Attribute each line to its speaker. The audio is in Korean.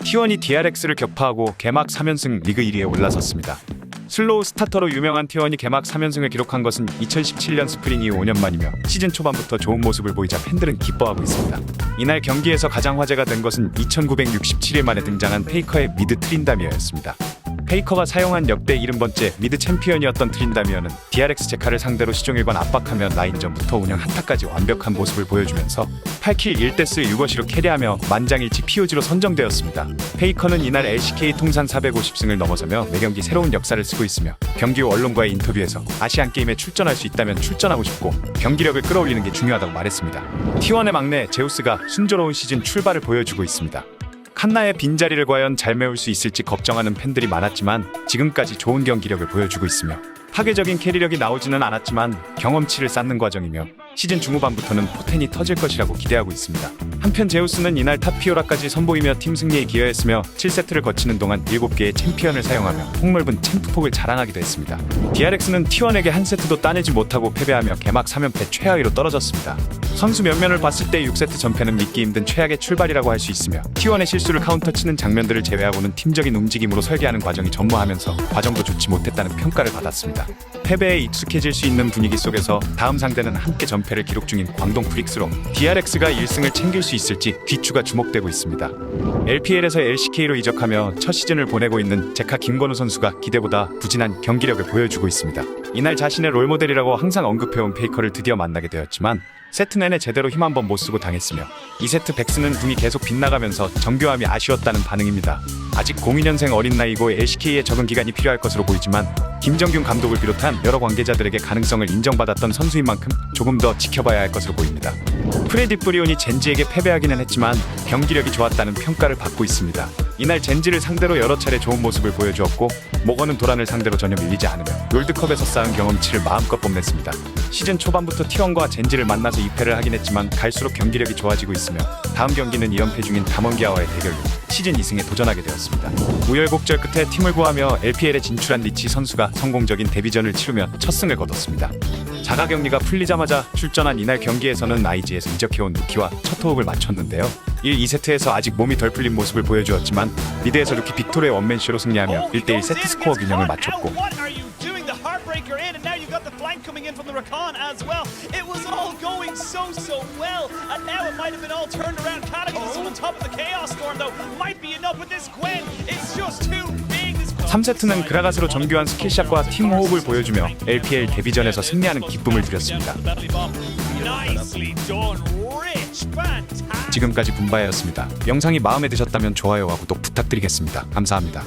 Speaker 1: T1이 DRX를 격파하고 개막 3연승 리그 1위에 올라섰습니다. 슬로우 스타터로 유명한 T1이 개막 3연승을 기록한 것은 2017년 스프링 이후 5년 만이며 시즌 초반부터 좋은 모습을 보이자 팬들은 기뻐하고 있습니다. 이날 경기에서 가장 화제가 된 것은 2967일 만에 등장한 페이커의 미드 트린다미어였습니다. 페이커가 사용한 역대 70번째 미드 챔피언이었던 트린다미어는 DRX 제카를 상대로 시종 1번 압박하며 라인전부터 운영 한타까지 완벽한 모습을 보여주면서 8킬 1데스 6어시로 캐리하며 만장일치 POG로 선정되었습니다. 페이커는 이날 LCK 통산 450승을 넘어서며 매경기 새로운 역사를 쓰고 있으며 경기 후 언론과의 인터뷰에서 아시안 게임에 출전할 수 있다면 출전하고 싶고 경기력을 끌어올리는 게 중요하다고 말했습니다. T1의 막내 제우스가 순조로운 시즌 출발을 보여주고 있습니다. 칸나의 빈자리를 과연 잘 메울 수 있을지 걱정하는 팬들이 많았지만 지금까지 좋은 경기력을 보여주고 있으며 파괴적인 캐리력이 나오지는 않았지만 경험치를 쌓는 과정이며 시즌 중후반부터는 포텐이 터질 것이라고 기대하고 있습니다. 한편 제우스는 이날 탑피오라까지 선보이며 팀 승리에 기여했으며 7세트를 거치는 동안 7개의 챔피언을 사용하며 폭넓은 챔프폭을 자랑하기도 했습니다. DRX는 T1에게 한 세트도 따내지 못하고 패배하며 개막 3연패 최하위로 떨어졌습니다. 선수 면면을 봤을 때 6세트 전패는 믿기 힘든 최악의 출발이라고 할 수 있으며 T1의 실수를 카운터 치는 장면들을 제외하고는 팀적인 움직임으로 설계하는 과정이 전무하면서 과정도 좋지 못했다는 평가를 받았습니다. 패배에 익숙해질 수 있는 분위기 속에서 다음 상대는 함께 전패를 기록 중인 광동 프릭스로 DRX가 1승을 챙길 수 있을지 귀추가 주목되고 있습니다. LPL에서 LCK로 이적하며 첫 시즌을 보내고 있는 제카 김건우 선수가 기대보다 부진한 경기력을 보여주고 있습니다. 이날 자신의 롤모델이라고 항상 언급해온 페이커를 드디어 만나게 되었지만 세트 내내 제대로 힘 한번 못 쓰고 당했으며 2세트 백스는 궁이 계속 빗나가면서 정교함이 아쉬웠다는 반응입니다. 아직 02년생 어린 나이고 LCK에 적응 기간이 필요할 것으로 보이지만 김정균 감독을 비롯한 여러 관계자들에게 가능성을 인정받았던 선수인 만큼 조금 더 지켜봐야 할 것으로 보입니다. 프레디 프리온이 젠지에게 패배하기는 했지만 경기력이 좋았다는 평가를 받고 있습니다. 이날 젠지를 상대로 여러 차례 좋은 모습을 보여주었고 모거는 도란을 상대로 전혀 밀리지 않으며 롤드컵에서 쌓은 경험치를 마음껏 뽐냈습니다. 시즌 초반부터 T1과 젠지를 만나서 2패를 하긴 했지만 갈수록 경기력이 좋아지고 있으며 다음 경기는 2연패 중인 담원기아와의 대결로 시즌 2승에 도전하게 되었습니다. 우열곡절 끝에 팀을 구하며 LPL에 진출한 리치 선수가 성공적인 데뷔전을 치르며 첫 승을 거뒀습니다. 자가 격리가 풀리자마자 출전한 이날 경기에서는 IG에서 이적해온 루키와 첫 호흡을 맞췄는데요. 1, 2세트에서 아직 몸이 덜 풀린 모습을 보여주었지만 미드에서 루키 빅토르의 원맨쇼로 승리하며 1대1 세트 스코어 균형을 맞췄고
Speaker 2: What are you doing? The heartbreaker in, and now you got the flank coming in from the Rakan as well. It was all going so so well, and now it might have been all turned around. Cataclysm on top of the Chaos Storm though might be enough, but this Gwen is just too big. This
Speaker 1: 3세트는 그라가스로 정교한 스킬샷과 팀 호흡을 보여주며 LPL 데뷔전에서 승리하는 기쁨을 드렸습니다. 지금까지 분바야였습니다. 영상이 마음에 드셨다면 좋아요와 구독 부탁드리겠습니다. 감사합니다.